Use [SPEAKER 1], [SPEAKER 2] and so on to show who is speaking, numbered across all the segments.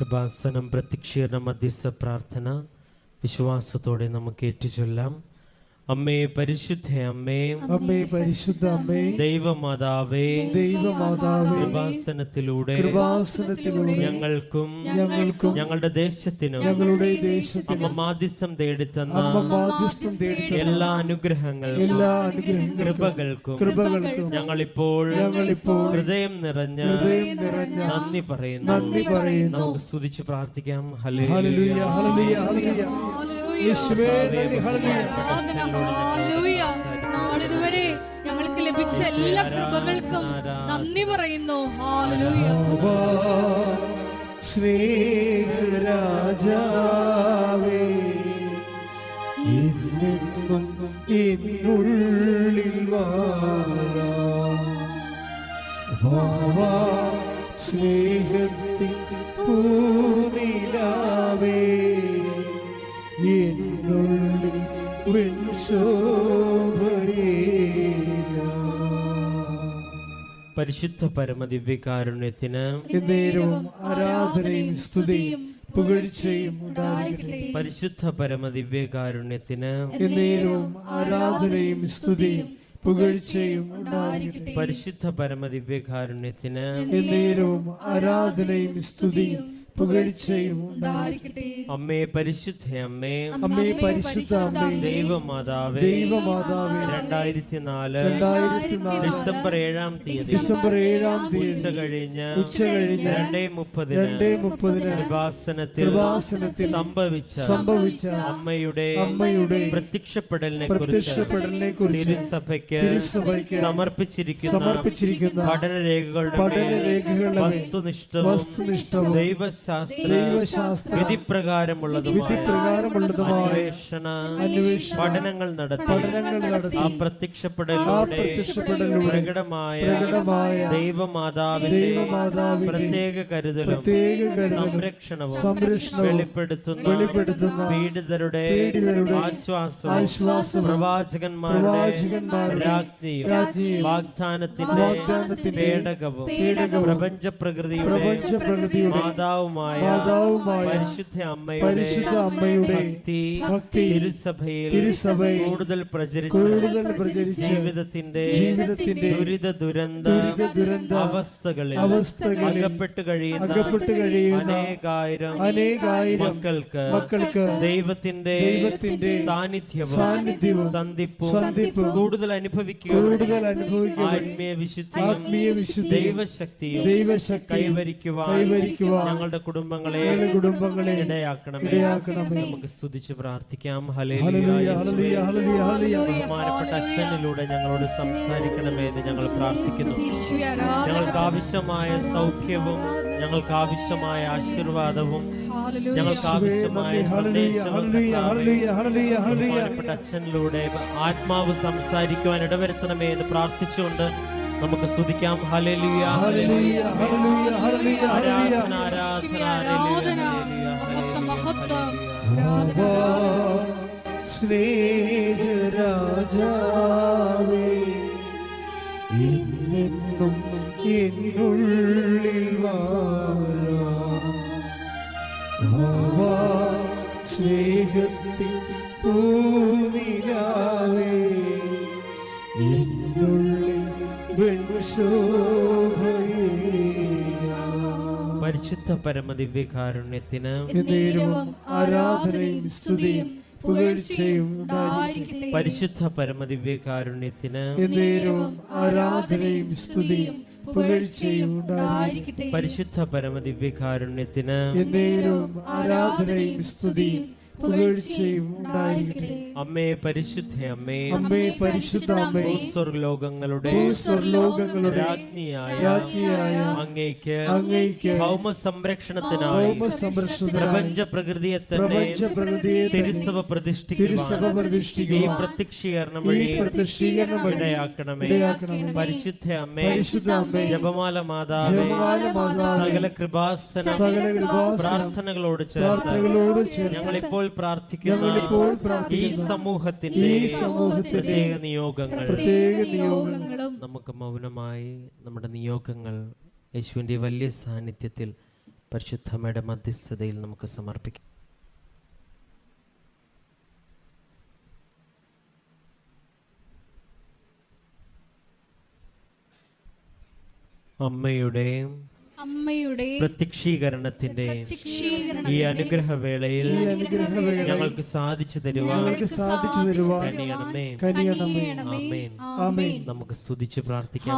[SPEAKER 1] കൃപാസനം പ്രത്യക്ഷീകരണ മധ്യസ്ഥ പ്രാർത്ഥന വിശ്വാസത്തോടെ നമുക്ക് ഏറ്റുചൊല്ലാം. അമ്മേ പരിശുദ്ധ അമ്മേ.
[SPEAKER 2] അമ്മേ പരിശുദ്ധ അമ്മേ.
[SPEAKER 1] ദൈവമാതാവേ.
[SPEAKER 2] ദൈവമാതാവേ.
[SPEAKER 1] കൃപാസനത്തിലൂടെ
[SPEAKER 2] കൃപാസനത്തിലൂടെ
[SPEAKER 1] ഞങ്ങൾക്കും
[SPEAKER 2] ഞങ്ങൾക്കും
[SPEAKER 1] ഞങ്ങളുടെ ദേശത്തിനും
[SPEAKER 2] ഞങ്ങളുടെ ദേശത്തിനും
[SPEAKER 1] അമ്മ മാധ്യസ്ഥം തേടിത്തന്ന
[SPEAKER 2] അമ്മ മാധ്യസ്ഥം തേടി
[SPEAKER 1] എല്ലാ അനുഗ്രഹങ്ങൾക്കും
[SPEAKER 2] എല്ലാ അനുഗ്രഹങ്ങൾക്കും
[SPEAKER 1] കൃപകൾക്കും
[SPEAKER 2] കൃപകൾക്കും
[SPEAKER 1] ഞങ്ങളിപ്പോൾ
[SPEAKER 2] ഞങ്ങളിപ്പോൾ
[SPEAKER 1] ഹൃദയം നിറഞ്ഞ
[SPEAKER 2] ഹൃദയം നിറഞ്ഞ
[SPEAKER 1] നന്ദി പറയുന്നു.
[SPEAKER 2] നന്ദി പറയുന്നു.
[SPEAKER 1] നമുക്ക് സ്തുതിച്ച് പ്രാർത്ഥിക്കാം.
[SPEAKER 2] ഹല്ലേലൂയ
[SPEAKER 1] ഹല്ലേലൂയ
[SPEAKER 2] ഹല്ലേലൂയ.
[SPEAKER 3] നാളിതുവരെ ഞങ്ങൾക്ക് ലഭിച്ച എല്ലാ കൃപകൾക്കും നന്ദി പറയുന്നു.
[SPEAKER 2] സ്നേഹരാജാവേ എന്നെന്നും എന്നുള്ളിൽ വാ വാവാ, സ്നേഹത്തിൻ
[SPEAKER 1] പരിശുദ്ധ പരമദിവ്യകാരുണ്യത്തിന്
[SPEAKER 2] നേരവും ആരാധനയും സ്തുതിയും പുകഴ്ചയും
[SPEAKER 1] പരിശുദ്ധ പരമദിവ്യകാരുണ്യത്തിന്
[SPEAKER 2] നേരവും ആരാധനയും സ്തുതിയും പുകഴ്ചയും
[SPEAKER 1] പരിശുദ്ധ പരമദിവ്യകാരുണ്യത്തിന്
[SPEAKER 2] നേരവും ആരാധനയും സ്തുതിയും പുകഴ്ചയും ഉണ്ടായിരിക്കട്ടെ
[SPEAKER 1] അമ്മേ പരിശുദ്ധ അമ്മേ.
[SPEAKER 2] അമ്മേ പരിശുദ്ധ അമ്മേ.
[SPEAKER 1] ദൈവമാതാവേ.
[SPEAKER 2] ദൈവമാതാവേ.
[SPEAKER 1] രണ്ടായിരത്തി നാല്
[SPEAKER 2] രണ്ടായിരത്തി നാല്
[SPEAKER 1] ഡിസംബർ ഏഴാം തീയതി.
[SPEAKER 2] ഡിസംബർ ഏഴാം
[SPEAKER 1] ഉച്ച
[SPEAKER 2] തീയതി
[SPEAKER 1] കഴിഞ്ഞ്
[SPEAKER 2] ഉച്ച കഴിഞ്ഞ്
[SPEAKER 1] രണ്ടേ മുപ്പതിന്
[SPEAKER 2] രണ്ടേ മുപ്പതിന്
[SPEAKER 1] കൃപാസനത്തിൽ
[SPEAKER 2] കൃപാസനത്തിൽ
[SPEAKER 1] സംഭവിച്ച
[SPEAKER 2] സംഭവിച്ച
[SPEAKER 1] അമ്മയുടെ
[SPEAKER 2] അമ്മയുടെ
[SPEAKER 1] പ്രത്യക്ഷപ്പെടലിനെ
[SPEAKER 2] പ്രത്യക്ഷപ്പെടലിനെ കുറിച്ച്
[SPEAKER 1] തിരുസഭയ്ക്ക്
[SPEAKER 2] തിരുസഭയ്ക്ക്
[SPEAKER 1] സമർപ്പിച്ചിരിക്കുന്ന
[SPEAKER 2] സമർപ്പിച്ചിരിക്കുന്ന
[SPEAKER 1] പഠനരേഖകളുടെ
[SPEAKER 2] പഠന രേഖകളുടെ
[SPEAKER 1] വസ്തുനിഷ്ഠ
[SPEAKER 2] വസ്തുനിഷ്ഠ
[SPEAKER 1] ദൈവശാസ്ത്ര
[SPEAKER 2] ദൈവശാസ്ത്ര.
[SPEAKER 1] വിധിപ്രകാരമുള്ളതുമായ പഠനങ്ങൾ നടത്തി ആ പ്രകടമായ ദൈവമാതാവിന്റെ പ്രത്യേക കരുതലും സംരക്ഷണവും
[SPEAKER 2] സംരക്ഷണവും
[SPEAKER 1] വെളിപ്പെടുത്തുന്ന
[SPEAKER 2] വെളിപ്പെടുത്തുന്ന
[SPEAKER 1] പീഡിതരുടെ ആശ്വാസവും
[SPEAKER 2] ആശ്വാസവും
[SPEAKER 1] പ്രവാചകന്മാരുടെ രാജ്ഞിയും വാഗ്ദാനത്തിന്റെ പേടകവും പ്രപഞ്ച പ്രകൃതിയുടെ
[SPEAKER 2] പ്രപഞ്ചപ്രകൃതിയുടെ
[SPEAKER 1] മാതാവുമായ പരിശുദ്ധ അമ്മയുടെ
[SPEAKER 2] പരിശുദ്ധ അമ്മയുടെ
[SPEAKER 1] ഭക്തി തിരുസഭയിൽ
[SPEAKER 2] തിരുസഭയിൽ
[SPEAKER 1] കൂടുതൽ
[SPEAKER 2] കൂടുതൽ പ്രചരിച്ച്
[SPEAKER 1] ജീവിതത്തിന്റെ
[SPEAKER 2] ജീവിതത്തിന്റെ
[SPEAKER 1] ദുരിത ദുരന്ത
[SPEAKER 2] ദുരന്ത
[SPEAKER 1] അവസ്ഥകളിൽ
[SPEAKER 2] അവസ്ഥകളിൽ
[SPEAKER 1] അകപ്പെട്ട് കഴിയുന്ന
[SPEAKER 2] അകപ്പെട്ട് കഴിയുന്ന
[SPEAKER 1] അനേകായിരം
[SPEAKER 2] അനേകായിരം
[SPEAKER 1] മക്കൾക്ക്
[SPEAKER 2] മക്കൾക്ക്
[SPEAKER 1] ദൈവത്തിന്റെ
[SPEAKER 2] ദൈവത്തിന്റെ
[SPEAKER 1] സാന്നിധ്യവും
[SPEAKER 2] സാന്നിധ്യവും
[SPEAKER 1] സന്ധിപ്പും
[SPEAKER 2] സന്ധിപ്പും
[SPEAKER 1] കൂടുതൽ അനുഭവിക്കുക
[SPEAKER 2] കൂടുതൽ അനുഭവിക്കുക
[SPEAKER 1] ആത്മീയ വിശുദ്ധി
[SPEAKER 2] ആത്മീയ വിശുദ്ധ
[SPEAKER 1] ദൈവശക്തി
[SPEAKER 2] ദൈവശക്തി
[SPEAKER 1] കൈവരിക്കുവാൻ
[SPEAKER 2] കൈവരിക്കുവാൻ
[SPEAKER 1] ഞങ്ങളുടെ കുടുംബങ്ങളെ
[SPEAKER 2] കുടുംബങ്ങളെ
[SPEAKER 1] ഇടയാക്കണമേ.
[SPEAKER 2] ഇടയാക്കണമേ.
[SPEAKER 1] നമുക്ക് സ്തുതിച്ച് പ്രാർത്ഥിക്കാം. ബഹുമാനപ്പെട്ട അച്ഛനിലൂടെ ഞങ്ങളോട് സംസാരിക്കണമേ എന്ന് ഞങ്ങൾ പ്രാർത്ഥിക്കുന്നു. ഞങ്ങൾക്ക് ആവശ്യമായ സൗഖ്യവും ഞങ്ങൾക്ക് ആവശ്യമായ ആശീർവാദവും. ഞങ്ങൾക്ക് ആവശ്യമായ സന്ദേശവും അച്ഛനിലൂടെ ആത്മാവ് സംസാരിക്കുവാൻ ഇടവരുത്തണമേ എന്ന് പ്രാർത്ഥിച്ചുകൊണ്ട് നമുക്ക് സ്തുതിക്കാം ഹല്ലേലൂയ
[SPEAKER 2] ഹല്ലേലൂയ ഹല്ലേലൂയ ഹല്ലേലൂയ
[SPEAKER 1] ആരാധന
[SPEAKER 2] ഹല്ലേലൂയ
[SPEAKER 1] ആരാധന
[SPEAKER 3] ഈശോയെ
[SPEAKER 1] ഹല്ലേലൂയ,
[SPEAKER 3] ആരാധന.
[SPEAKER 1] ഹല്ലേലൂയ,
[SPEAKER 3] മഹത്വം, മഹത്വം.
[SPEAKER 1] ഹല്ലേലൂയ.
[SPEAKER 2] ആവാ, സ്നേഹരാജാവേ എന്നെന്നും എന്നുള്ളിൽ വാഴാം. ആവാ,
[SPEAKER 1] പരിശുദ്ധ പരമദിവ്യകാരുണ്യത്തിന്
[SPEAKER 2] ആരാധനയും സ്തുതിയും പുകഴ്ചയും ഉണ്ടായിരിക്കട്ടെ
[SPEAKER 1] പരിശുദ്ധ പരമദിവ്യകാരുണ്യത്തിന്
[SPEAKER 2] ആരാധനയും സ്തുതിയും പുകഴ്ചയും ഉണ്ടായിരിക്കട്ടെ.
[SPEAKER 1] പരിശുദ്ധ പരമദിവ്യകാരുണ്യത്തിന്
[SPEAKER 2] ആരാധനയും സ്തുതിയും പുകഴ്ചയും ഉണ്ടായിരിക്കട്ടെ.
[SPEAKER 1] അമ്മേ പരിശുദ്ധ അമ്മേ.
[SPEAKER 2] അമ്മേ പരിശുദ്ധ അമ്മേ.
[SPEAKER 1] സ്വർലോകങ്ങളുടെ
[SPEAKER 2] സ്വർലോകങ്ങളുടെ
[SPEAKER 1] രാജ്ഞിയായ
[SPEAKER 2] രാജ്ഞിയായ
[SPEAKER 1] അങ്ങേക്ക്
[SPEAKER 2] അങ്ങേക്ക്
[SPEAKER 1] ഭൗമ സംരക്ഷണത്തിനായി
[SPEAKER 2] ഭൗമ സംരക്ഷണത്തിനായി
[SPEAKER 1] പ്രപഞ്ച പ്രകൃതിയെ തന്നെ
[SPEAKER 2] പ്രപഞ്ച പ്രകൃതിയെ
[SPEAKER 1] തിരുസഭ
[SPEAKER 2] തിരുസഭ
[SPEAKER 1] പ്രതിഷ്ഠിക്കുക ഈ പ്രത്യക്ഷീകരണം വഴി
[SPEAKER 2] പ്രത്യക്ഷീകരണം
[SPEAKER 1] ഇടയാക്കണമേ. പരിശുദ്ധ അമ്മേ.
[SPEAKER 2] പരിശുദ്ധ അമ്മേ.
[SPEAKER 1] ജപമാല മാതാവേ.
[SPEAKER 2] ജപമാല മാതാവേ.
[SPEAKER 1] സകല കൃപാസന
[SPEAKER 2] സകല കൃപാസന
[SPEAKER 1] പ്രാർത്ഥനകളോട് ചേർന്ന്
[SPEAKER 2] പ്രാർത്ഥനകളോട് ചേർന്ന്
[SPEAKER 1] ഞങ്ങളിപ്പോൾ പ്രാർത്ഥിക്കുന്ന ഈ സമൂഹത്തിന്റെ
[SPEAKER 2] ഈ സമൂഹത്തിന്റെ
[SPEAKER 1] പ്രത്യേക നിയോഗങ്ങൾ
[SPEAKER 2] പ്രത്യേക
[SPEAKER 3] നിയോഗങ്ങളും
[SPEAKER 1] നമുക്ക് മൗനമായി നമ്മുടെ നിയോഗങ്ങൾ യേശുവിന്റെ വലിയ സാന്നിധ്യത്തിൽ പരിശുദ്ധമ്മയുടെ മധ്യസ്ഥതയിൽ നമുക്ക് സമർപ്പിക്കാം. അമ്മയുടെ
[SPEAKER 3] അമ്മയുടെ
[SPEAKER 1] പ്രത്യക്ഷീകരണത്തിന്റെ
[SPEAKER 3] പ്രത്യക്ഷീകരണം
[SPEAKER 1] ഈ അനുഗ്രഹവേളയിൽ ഞങ്ങൾക്ക് സാധിച്ചു തരുവാൻ
[SPEAKER 2] സാധിച്ചു തരുവാൻ
[SPEAKER 1] നമുക്ക് സ്തുതിച്ച് പ്രാർത്ഥിക്കാം.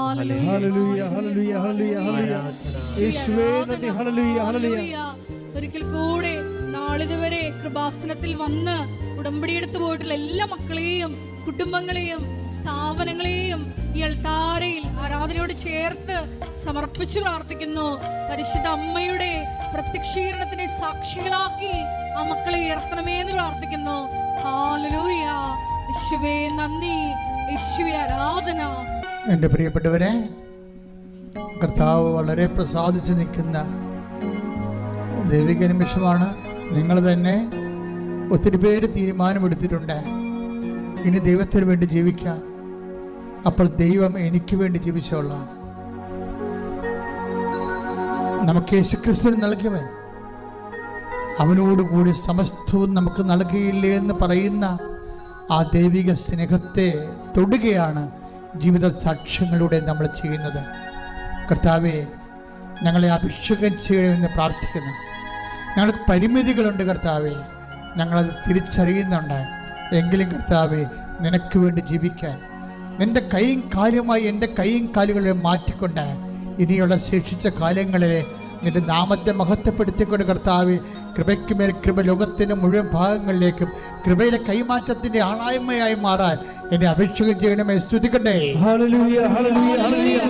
[SPEAKER 3] ഒരിക്കൽ കൂടെ നാളിതുവരെ കൃപാസനത്തിൽ വന്ന് ഉടമ്പടിയെടുത്തു പോയിട്ടുള്ള എല്ലാ മക്കളെയും കുടുംബങ്ങളെയും സ്ഥാപനങ്ങളെയും ഈ അൾത്താരയിൽ ആരാധനയോട് ചേർത്ത് സമർപ്പിച്ചു പ്രാർത്ഥിക്കുന്നു. പരിശുദ്ധ അമ്മയുടെ പ്രത്യക്ഷീകരണത്തിന്റെ സാക്ഷികളാക്കി ആ മക്കളെ ഉയർത്തണമേ എന്ന് പ്രാർത്ഥിക്കുന്നു. യേശുവേ നന്ദി. ആരാധന.
[SPEAKER 4] എന്റെ പ്രിയപ്പെട്ടവരെ കർത്താവ് വളരെ പ്രസാദിച്ച് നിൽക്കുന്ന ദൈവിക നിമിഷമാണ്. നിങ്ങൾ തന്നെ ഒത്തിരി പേര് തീരുമാനമെടുത്തിട്ടുണ്ട്. ഇനി ദൈവത്തിന് വേണ്ടി ജീവിക്കാം. അപ്പോൾ ദൈവം എനിക്ക് വേണ്ടി ജീവിച്ചോളാം നമുക്ക് യേശുക്രിസ്തുവിന് നൽകിയവൻ. അവനോടുകൂടി സമസ്തവും നമുക്ക് നൽകിയില്ലേ എന്ന് പറയുന്ന ആ ദൈവിക സ്നേഹത്തെ തൊടുകയാണ് ജീവിത സാക്ഷ്യങ്ങളിലൂടെ നമ്മൾ ചെയ്യുന്നത്. കർത്താവെ ഞങ്ങളെ അഭിഷേകം ചെയ്യണമെന്ന് പ്രാർത്ഥിക്കുന്നു. ഞങ്ങൾക്ക് പരിമിതികളുണ്ട് കർത്താവെ. ഞങ്ങളത് തിരിച്ചറിയുന്നുണ്ട്. എങ്കിലും കർത്താവെ നിനക്ക് വേണ്ടി ജീവിക്കാൻ നിന്റെ കൈയും കാലുമായി എന്റെ കൈയും കാലുകളെ മാറ്റിക്കൊണ്ട് ഇനിയുള്ള ശേഷിച്ച കാലങ്ങളിൽ നിന്റെ നാമത്തെ മഹത്വപ്പെടുത്തിക്കൊണ്ട് കർത്താവ് കൃപയ്ക്ക് മേൽ കൃപ ലോകത്തിന്റെ മുഴുവൻ ഭാഗങ്ങളിലേക്കും കൃപയുടെ കൈമാറ്റത്തിന്റെ ആളായ്മയായി മാറാൻ എന്നെ അഭിഷേകം ചെയ്യണമേ സ്തുതിക്കട്ടെ.
[SPEAKER 2] ഹല്ലേലൂയ ഹല്ലേലൂയ ഹല്ലേലൂയ.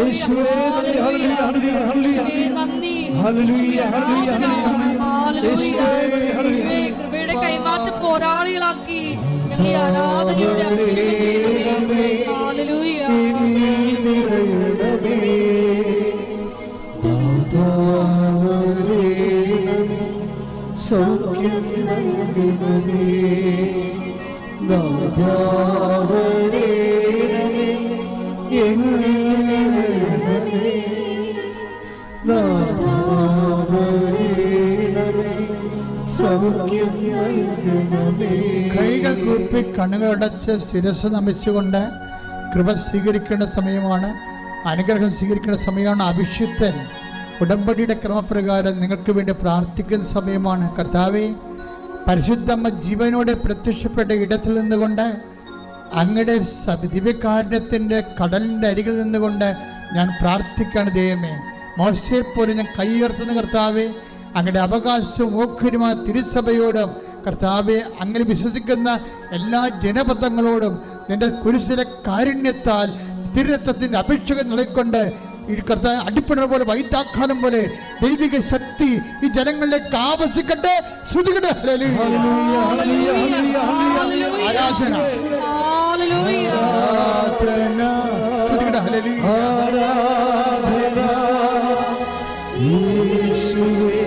[SPEAKER 2] യേശുവേ ഹല്ലേലൂയ ഹല്ലേലൂയ ഹല്ലേലൂയ
[SPEAKER 3] നന്ദി.
[SPEAKER 2] ഹല്ലേലൂയ ഹല്ലേലൂയ
[SPEAKER 3] ഹല്ലേലൂയ.
[SPEAKER 2] ഹല്ലേലൂയ.
[SPEAKER 3] യേശുവേ കൃപയുടെ കൈമാറ്റ പോരാളികളാക്കി ഞങ്ങളെ ആരാധനയുടെ അഭിഷേകം ചെയ്യണമേ.
[SPEAKER 4] കൈകൾ കൂപ്പി കണ്ണുകളടച്ച് ശിരസ് നമിച്ചുകൊണ്ട് കൃപ സ്വീകരിക്കേണ്ട സമയമാണ്. അനുഗ്രഹം സ്വീകരിക്കേണ്ട സമയമാണ് അഭിഷിക്തൻ. ഉടമ്പടിയുടെ ക്രമപ്രകാരം നിങ്ങൾക്ക് വേണ്ടി പ്രാർത്ഥിക്കുന്ന സമയമാണ്. കർത്താവെ പരിശുദ്ധമ്മ ജീവനോടെ പ്രത്യക്ഷപ്പെട്ട ഇടത്തിൽ നിന്നുകൊണ്ട് അങ്ങയുടെ ദിവ്യകാരണത്തിന്റെ കടലിന്റെ അരികിൽ നിന്നുകൊണ്ട് ഞാൻ പ്രാർത്ഥിക്കുകയാണ് ദൈവമേ. മോശയെ പോലെ ഞാൻ കൈയുയർത്തുന്ന കർത്താവെ. അങ്ങയുടെ അവകാശവും ഓഖരുമായ തിരുസഭയോടും കർത്താവെ അങ്ങനെ വിശ്വസിക്കുന്ന എല്ലാ ജനപദങ്ങളോടും നിന്റെ കുരിശിലെ കാരുണ്യത്താൽ തിരുരത്വത്തിന്റെ അപേക്ഷകൾ നൽകിക്കൊണ്ട് ഈ കർത്ത അടിപ്പിട പോലെ വൈദ്യാഖാനം പോലെ ദൈവിക ശക്തി ഈ ജനങ്ങളിലേക്ക് ആവശ്യിക്കട്ടെ ശ്രുതികട്ടെ
[SPEAKER 2] ഹല്ലേലൂയ. ഹല്ലേലൂയ ഹല്ലേലൂയ
[SPEAKER 4] ആരാധന. ശ്രുതികട്ടെ
[SPEAKER 2] ആരാധന. യേശുവേ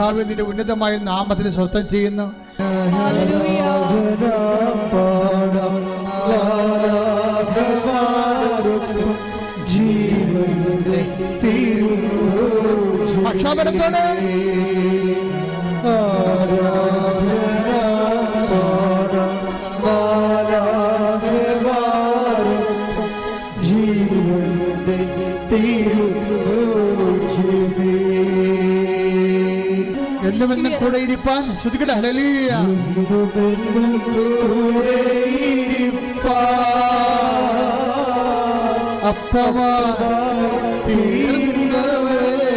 [SPEAKER 4] കർത്താവ് നിന്റെ ഉന്നതമായ നാമത്തിന് സ്വസ്ഥം ചെയ്യുന്നു.
[SPEAKER 2] ജീവന്റെ
[SPEAKER 4] പക്ഷാപരത്തോടെ എന്നും കൂടെ ഇരിപ്പാൻ. ശ്രദ്ധിക്കട്ടെ തീർന്നവരെ.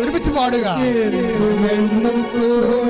[SPEAKER 4] ഒരുമിച്ച് പാടുക. എന്നും കൂടെ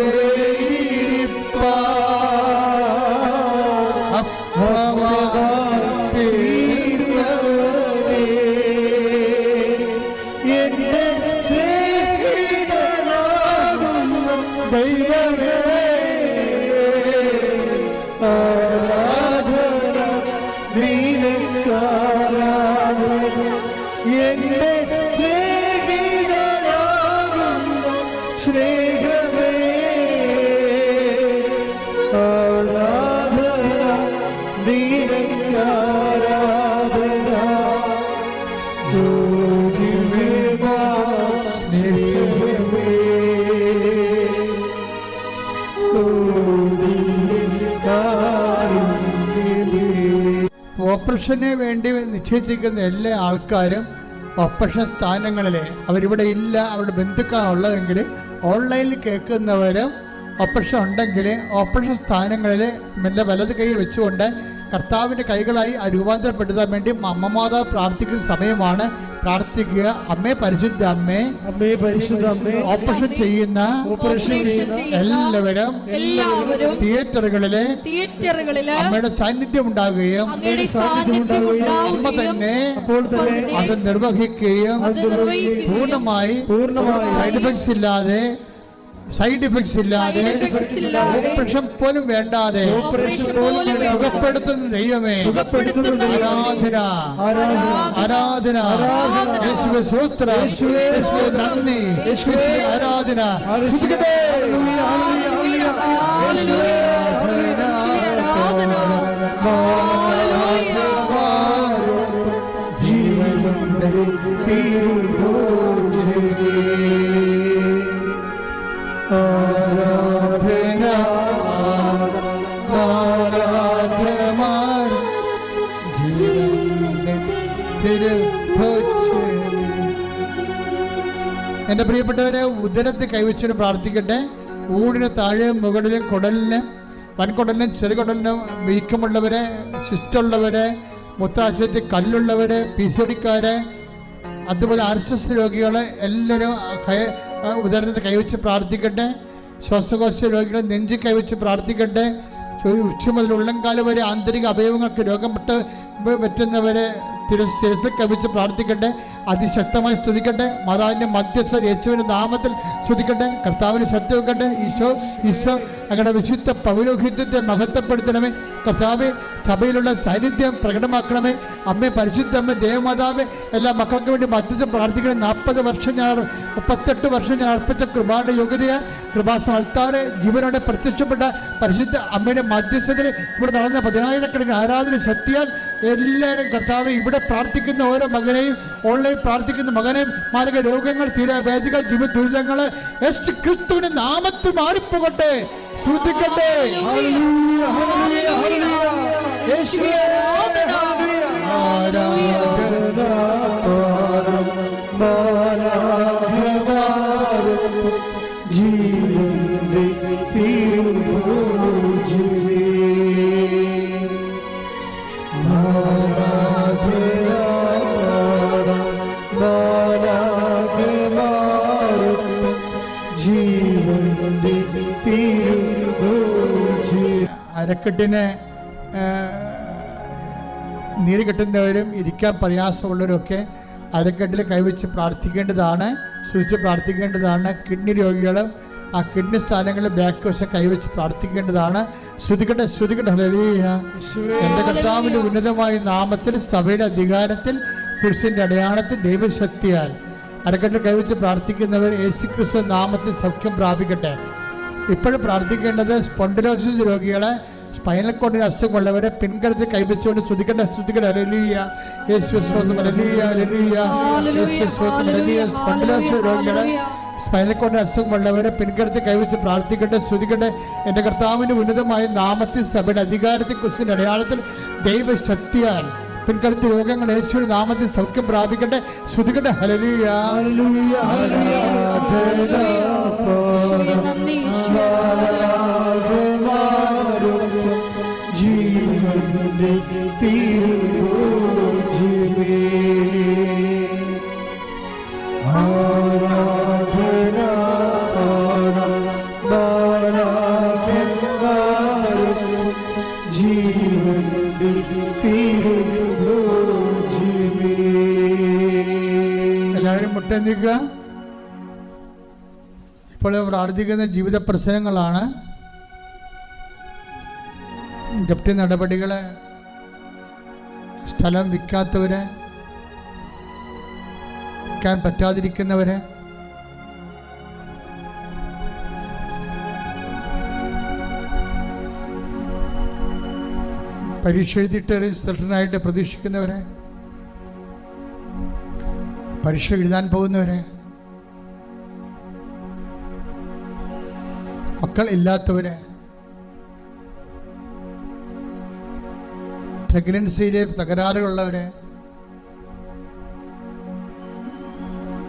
[SPEAKER 4] ഓപ്പറേഷന് വേണ്ടി നിശ്ചയിച്ചിരിക്കുന്ന എല്ലാ ആൾക്കാരും ഓപ്പറേഷൻ സ്ഥാനങ്ങളിൽ അവരിവിടെ ഇല്ല അവരുടെ ബന്ധുക്കളാണ് ഉള്ളതെങ്കിൽ ഓൺലൈനിൽ കേൾക്കുന്നവരും ഓപ്പറേഷൻ ഉണ്ടെങ്കിൽ ഓപ്പറേഷൻ സ്ഥാനങ്ങളിൽ മെല്ലെ വലത് കൈ വെച്ചുകൊണ്ട് കർത്താവിന്റെ കൈകളായി രൂപാന്തരപ്പെടുത്താൻ വേണ്ടി അമ്മമാതാവ് പ്രാർത്ഥിക്കുന്ന സമയമാണ് പ്രാർത്ഥിക്കുക. അമ്മേ പരിശുദ്ധ അമ്മേ
[SPEAKER 2] അമ്മേ പരിശുദ്ധ അമ്മേ
[SPEAKER 4] ഓപ്പറേഷൻ ചെയ്യുന്ന
[SPEAKER 2] ഓപ്പറേഷൻ ചെയ്യുന്ന
[SPEAKER 4] എല്ലാവരും
[SPEAKER 3] എല്ലാവരും
[SPEAKER 4] തിയേറ്ററുകളിലെ
[SPEAKER 3] തിയേറ്ററുകളിലെ
[SPEAKER 4] അമ്മയുടെ സാന്നിധ്യം ഉണ്ടാകുകയും
[SPEAKER 3] അമ്മയുടെ സാന്നിധ്യം
[SPEAKER 4] അമ്മ
[SPEAKER 3] ഉണ്ടാവുകയും
[SPEAKER 4] തന്നെ
[SPEAKER 2] അപ്പോൾ തന്നെ
[SPEAKER 4] അത് നിർവഹിക്കുകയും
[SPEAKER 3] അത് നിർവഹിക്കുകയും
[SPEAKER 4] പൂർണമായി
[SPEAKER 2] പൂർണമായി
[SPEAKER 4] സൈഡ് ഇഫക്ട്സ് ഇല്ലാതെ സൈഡ് ഇഫക്ട്സ് ഇല്ലാതെ ഓപ്പറേഷൻ പോലും വേണ്ടാതെ
[SPEAKER 3] ഓപ്പറേഷൻ പോലും വേണ്ട.
[SPEAKER 4] സുഖപ്പെടുത്തുന്ന ദൈവമേ. ആരാധന.
[SPEAKER 2] ആരാധന.
[SPEAKER 4] ആരാധന. നന്ദി. യേശുവേ ആരാധന. സ്തുതിക്കട്ടെ. എന്റെ പ്രിയപ്പെട്ടവരെ ഉദരത്തെ കൈവച്ചിട്ട് പ്രാർത്ഥിക്കട്ടെ. ഊടിന് താഴെ മുകളിലും കുടലിന് വൻകുടലിനും ചെറുകുടലിനും വീക്കമുള്ളവരെ സിസ്റ്റുള്ളവരെ മുത്താശയത്തിൽ കല്ലുള്ളവരെ പി സി അതുപോലെ ആർ രോഗികൾ എല്ലാവരും ഉദരത്തെ കൈവച്ച് പ്രാർത്ഥിക്കട്ടെ. ശ്വാസകോശ രോഗികൾ നെഞ്ചി കൈവച്ച് പ്രാർത്ഥിക്കട്ടെ. ഉച്ച മുതൽ ഉള്ളംകാൽ വരെ ആന്തരിക അവയവങ്ങൾക്ക് രോഗം പെട്ട് പറ്റുന്നവരെ തിരസ് കവിച്ച് പ്രാർത്ഥിക്കട്ടെ. അതിശക്തമായി സ്തുതിക്കട്ടെ. മാതാവിന്റെ മധ്യസ്ഥ യേശുവിന്റെ നാമത്തിൽ സ്തുതിക്കട്ടെ. കർത്താവിന് ശക്തി വെക്കട്ടെ. ഈശോ ഈശോ ഞങ്ങളുടെ വിശുദ്ധ പൗരോഹിത്യത്തെ മഹത്വപ്പെടുത്തണമേ. കർത്താവ് സഭയിലുള്ള സാന്നിധ്യം പ്രകടമാക്കണമേ. അമ്മ പരിശുദ്ധ അമ്മ ദേവമാതാവ് എല്ലാ മക്കൾക്ക് വേണ്ടി മധ്യസ്ഥ പ്രാർത്ഥിക്കണം. നാൽപ്പത് വർഷം ഞാൻ മുപ്പത്തെട്ട് വർഷം ഞാൻ അർപ്പിച്ച കൃപാന്റെ യോഗ്യതയെ. കൃപാസം അൾത്താറ് ജീവനോടെ പ്രത്യക്ഷപ്പെട്ട പരിശുദ്ധ അമ്മയുടെ മധ്യസ്ഥതയിൽ ഇവിടെ നടന്ന പതിനായിരക്കണക്കിന് ആരാധന ശക്തിയാൽ എല്ലാവരും കർത്താവ് ഇവിടെ പ്രാർത്ഥിക്കുന്ന ഓരോ മകനെയും ഓൺലൈൻ പ്രാർത്ഥിക്കുന്ന മകനെ മാരക രോഗങ്ങൾ തീരെ വേദികൾ ജീവിത ദുരിതങ്ങൾ യേശു ക്രിസ്തുവിന്റെ നാമത്തിൽ മാറിപ്പോകട്ടെ. ശ്രദ്ധിക്കട്ടെ.
[SPEAKER 3] ആരാധന.
[SPEAKER 4] അരക്കെട്ടിന് ആ, നീര് കെട്ടുന്നവരും ഇരിക്കാൻ പ്രയാസമുള്ളവരൊക്കെ അരക്കെട്ടിൽ കൈവച്ച് പ്രാർത്ഥിക്കേണ്ടതാണ് സൂചിച്ച് പ്രാർത്ഥിക്കേണ്ടതാണ്. കിഡ്നി രോഗികളും ആ കിഡ്നി സ്ഥാനങ്ങളിൽ ബാക്ക് വശം കൈവച്ച് പ്രാർത്ഥിക്കേണ്ടതാണ്. ശ്രുതിക്കട്ടെ ശ്രുതിക്കട്ടെ ഹല്ലേലൂയ. എന്റെ കർത്താവിന്റെ ഉന്നതമായ നാമത്തിൽ സഭയുടെ അധികാരത്തിൽ പുരുഷന്റെ അടയാളത്തിൽ ദൈവശക്തിയാൽ അരക്കെട്ടിൽ കൈവച്ച് പ്രാർത്ഥിക്കുന്നവർ യേശു ക്രിസ്തു നാമത്തിൽ സൗഖ്യം പ്രാപിക്കട്ടെ. ഇപ്പോഴും പ്രാർത്ഥിക്കേണ്ടത് സ്പോണ്ടിലോസിസ് രോഗികളെ സ്പൈനൽ കോഡിന് അസുഖമുള്ളവരെ പിൻകരുത്ത് കൈവച്ചുകൊണ്ട് ശ്രുതിക്കട്ടെ അലലിയ സ്പോണ്ടിലോസിസ് രോഗികളെ സ്പൈനൽ കോഡിന് അസുഖമുള്ളവരെ പിൻകരുത്ത് കൈവച്ച് പ്രാർത്ഥിക്കട്ടെ ശ്രുതിക്കട്ടെ എന്റെ കർത്താവിന്റെ ഉന്നതമായ നാമത്തിൽ സഭയുടെ അധികാരത്തെ കുറിച്ചിന്റെ അടയാളത്തിൽ ദൈവശക്തിയാൽ പിൻകടുത്ത് രോഗങ്ങൾ യേശുവിന്റെ നാമത്തിൽ സൗഖ്യം പ്രാപിക്കട്ടെ ശ്രുതിക്കട്ടെ ഹലലിയ
[SPEAKER 2] ഹല്ലേലൂയ
[SPEAKER 4] ഇപ്പോൾ പ്രാർത്ഥിക്കുന്ന ജീവിത പ്രശ്നങ്ങളാണ്. ജപ്തി നടപടികൾ സ്ഥലം വിൽക്കാത്തവര് വിൽക്കാൻ പറ്റാതിരിക്കുന്നവരെ പരീക്ഷ എഴുതിയിട്ട് റിസൾട്ടിനായിട്ട് പ്രതീക്ഷിക്കുന്നവരെ പരീക്ഷ എഴുതാൻ പോകുന്നവരെ മക്കൾ ഇല്ലാത്തവരെ പ്രഗ്നൻസിയിലെ തകരാറുകളുള്ളവരെ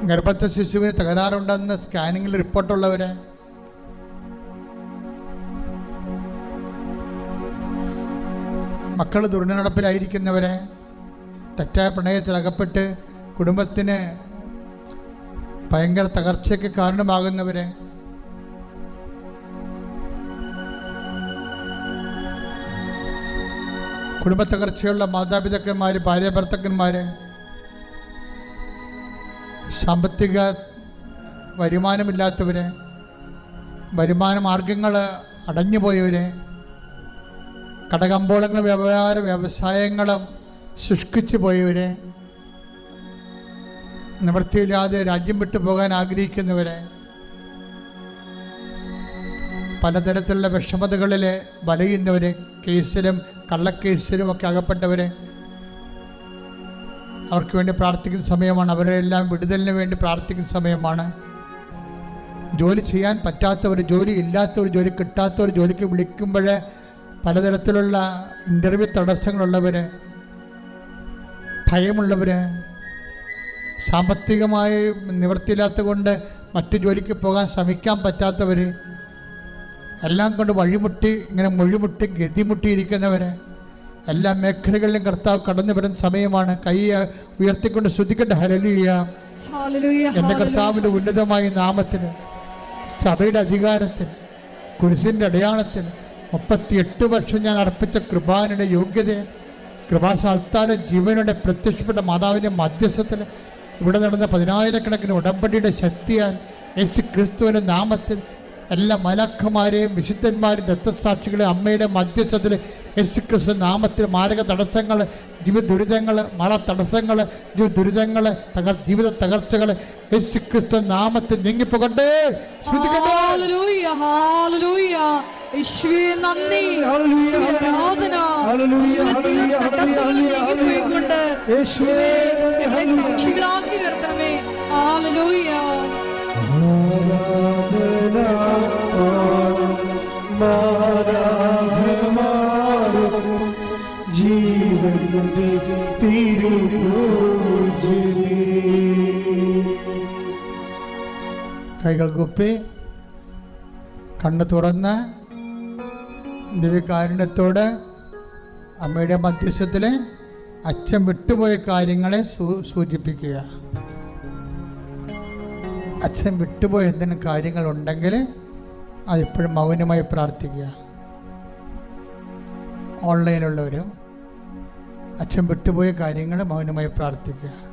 [SPEAKER 4] ഗർഭത്തെ ശിശുവിന് തകരാറുണ്ടെന്ന് സ്കാനിങ്ങിൽ റിപ്പോർട്ടുള്ളവരെ മക്കൾ ദുർനടപ്പിലായിരിക്കുന്നവരെ തെറ്റായ പ്രണയത്തിൽ അകപ്പെട്ട് കുടുംബത്തിന് ഭയങ്കര തകർച്ചയ്ക്ക് കാരണമാകുന്നവരെ കുടുംബ തകർച്ചയുള്ള മാതാപിതാക്കന്മാർ ഭാര്യ ഭർത്തക്കന്മാർ സാമ്പത്തിക വരുമാനമില്ലാത്തവർ വരുമാന മാർഗങ്ങൾ അടഞ്ഞുപോയവരെ കടകമ്പോളങ്ങൾ വ്യാപാര വ്യവസായങ്ങളും ശുഷ്കിച്ചു പോയവർ നിവൃത്തിയില്ലാതെ രാജ്യം വിട്ടു പോകാൻ ആഗ്രഹിക്കുന്നവരെ പലതരത്തിലുള്ള വിഷമതകളിൽ വലയുന്നവരെ കേസിലും കള്ളക്കേസിലും ഒക്കെ അകപ്പെട്ടവരെ അവർക്ക് വേണ്ടി പ്രാർത്ഥിക്കുന്ന സമയമാണ് അവരെല്ലാം വിടുതലിന് വേണ്ടി പ്രാർത്ഥിക്കുന്ന സമയമാണ്. ജോലി ചെയ്യാൻ പറ്റാത്തവർ ജോലി ഇല്ലാത്തവർ ജോലി കിട്ടാത്തവർ ജോലിക്ക് വിളിക്കുമ്പോൾ പലതരത്തിലുള്ള ഇന്റർവ്യൂ തടസ്സങ്ങളുള്ളവർ ഭയമുള്ളവർ സാമ്പത്തികമായി നിവൃത്തിയില്ലാത്തത് കൊണ്ട് മറ്റു ജോലിക്ക് പോകാൻ ശ്രമിക്കാൻ പറ്റാത്തവർ എല്ലാം കൊണ്ട് വഴിമുട്ടി ഇങ്ങനെ മുഴിമുട്ടി ഗതിമുട്ടിയിരിക്കുന്നവരെ എല്ലാ മേഖലകളിലും കർത്താവ് കടന്നു വരുന്ന സമയമാണ്. കൈ ഉയർത്തിക്കൊണ്ട് ശ്രദ്ധിക്കട്ടെ.
[SPEAKER 3] ഹല്ലേലൂയ.
[SPEAKER 4] എന്റെ
[SPEAKER 3] ഹല്ലേലൂയ.
[SPEAKER 4] കർത്താവിന്റെ ഉന്നതമായ നാമത്തിന് സഭയുടെ അധികാരത്തിന് കുരിശിന്റെ അടയാളത്തിൽ മുപ്പത്തിയെട്ട് വർഷം ഞാൻ അർപ്പിച്ച കൃപാനയുടെ യോഗ്യത കൃപാസാൽത്താന ജീവനുടെ പ്രത്യക്ഷപ്പെട്ട മാതാവിന്റെ മധ്യസ്ഥത്തിൽ ഇവിടെ നടന്ന പതിനായിരക്കണക്കിന് ഉടമ്പടിയുടെ ശക്തിയാൽ യേശു ക്രിസ്തുവിന്റെ നാമത്തിൽ എല്ലാ മലക്കന്മാരെയും വിശുദ്ധന്മാരും രക്തസാക്ഷികളെ അമ്മയുടെ മധ്യസ്ഥത്തിൽ യേശു ക്രിസ്തു നാമത്തിൽ മാരക തടസ്സങ്ങൾ ജീവിത ദുരിതങ്ങൾ മഴ തടസ്സങ്ങൾ ജീവിത ദുരിതങ്ങൾ തകർ ജീവിത തകർച്ചകൾ യേശു ക്രിസ്തു നാമത്തിൽ നീങ്ങിപ്പോകട്ടെ.
[SPEAKER 3] സാക്ഷികളാക്കി ഹല്ലേലൂയ.
[SPEAKER 2] മാരാധമാരും ജീവന്റെ
[SPEAKER 4] കൈകൾ കുപ്പി കണ്ണ് തുറന്ന് ദിവ്യകാരുണ്യത്തോട് അമ്മയുടെ മധ്യസ്ഥത്തിൽ അച്ഛൻ വിട്ടുപോയ കാര്യങ്ങളെ സൂചിപ്പിക്കുക. അച്ഛൻ വിട്ടുപോയ എന്തെങ്കിലും കാര്യങ്ങളുണ്ടെങ്കിൽ അതെപ്പോഴും മൗനമായി പ്രാർത്ഥിക്കുക. ഓൺലൈനിലുള്ളവരും അച്ഛൻ വിട്ടുപോയ കാര്യങ്ങൾ മൗനമായി പ്രാർത്ഥിക്കുക.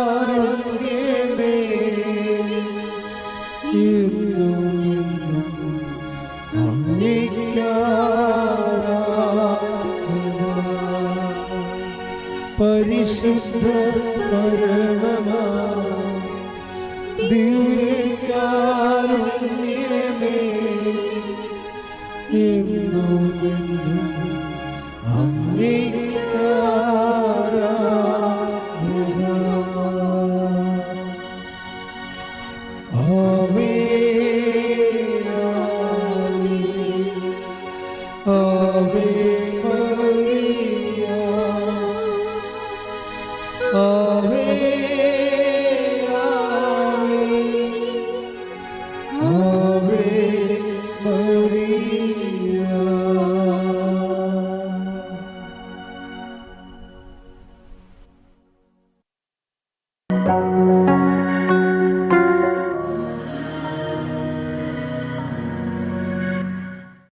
[SPEAKER 2] പരിശുദ്ധ പരമമാ